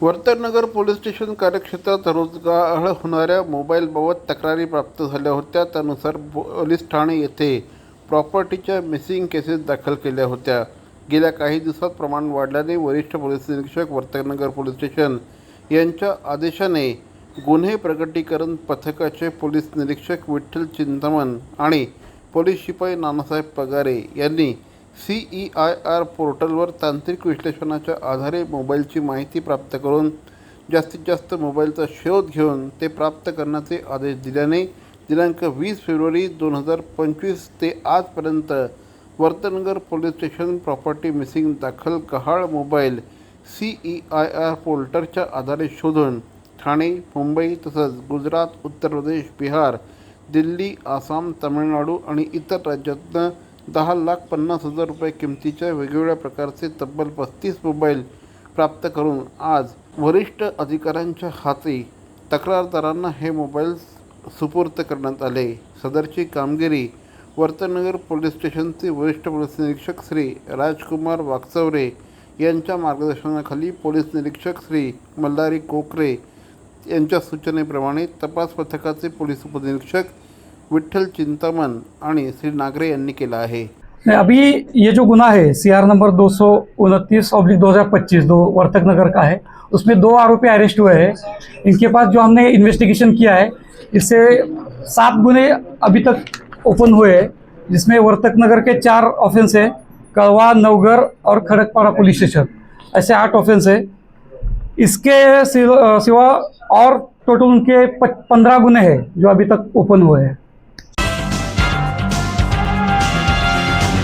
वर्तनगर police station कार्यक्षेत्रात रोजगार होणाऱ्या मोबाईलबाबत तक्रारी प्राप्त झाल्या होत्या. त्यानुसार पोलीस ठाणे येथे प्रॉपर्टीच्या मिसिंग केसेस दाखल केल्या होत्या. गेल्या काही दिवसात प्रमाण वाढल्याने वरिष्ठ पोलीस निरीक्षक वर्तनगर पोलीस स्टेशन यांच्या आदेशाने गुन्हे प्रगटीकरण पथकाचे पोलीस निरीक्षक विठ्ठल चिंतामण आणि पोलीस शिपाई नानासाहेब पगारे यांनी ई आय आर पोर्टलवर तांत्रिक विश्लेषणाच्या आधारे मोबाईलची माहिती प्राप्त करून जास्तीत जास्त मोबाईलचा शोध घेऊन ते प्राप्त करण्याचे आदेश दिल्याने दिनांक वीस फेब्रुवारी दोन हजार पंचवीस ते आजपर्यंत Vartaknagar police station property missing दाखल गहाळ mobile C E I R पोर्टलच्या आधारे शोधून ठाणे मुंबई तसंच गुजरात उत्तर प्रदेश बिहार दिल्ली आसाम तामिळनाडू आणि इतर राज्यातनं दहा लाख पन्नास हजार रुपये किमतीच्या वेगवेगळ्या प्रकारचे तब्बल पस्तीस मोबाईल प्राप्त करून आज वरिष्ठ अधिकाऱ्यांच्या हाती तक्रारदारांना हे मोबाईल सुपूर्त करण्यात आले. सदरची कामगिरी वर्तनगर पोलीस स्टेशनचे वरिष्ठ पोलीस निरीक्षक श्री राजकुमार वागचौरे यांच्या मार्गदर्शनाखाली पोलीस निरीक्षक श्री मल्हारी कोकरे यांच्या सूचनेप्रमाणे तपास पथकाचे पोलीस उपनिरीक्षक विठ्ठल चिंतामण आणि श्री नागरे यांनी केला आहे. अभी ये जो गुना है सी आर नंबर दो सौ उनतीस ऑब्लिक दो हज़ार पच्चीस, दो वर्तक नगर का है, उसमें दो आरोपी अरेस्ट हुए हैं। इनके पास जो हमने इन्वेस्टिगेशन किया है, इससे सात गुने अभी तक ओपन हुए हैं, जिसमें वर्तक नगर के चार ऑफेंस है, कड़वा नवगर और खड़गपाड़ा पुलिस स्टेशन ऐसे आठ ऑफेंस है। इसके सिवा और टोटल उनके पंद्रह गुने हैं, जो अभी तक ओपन हुए हैं।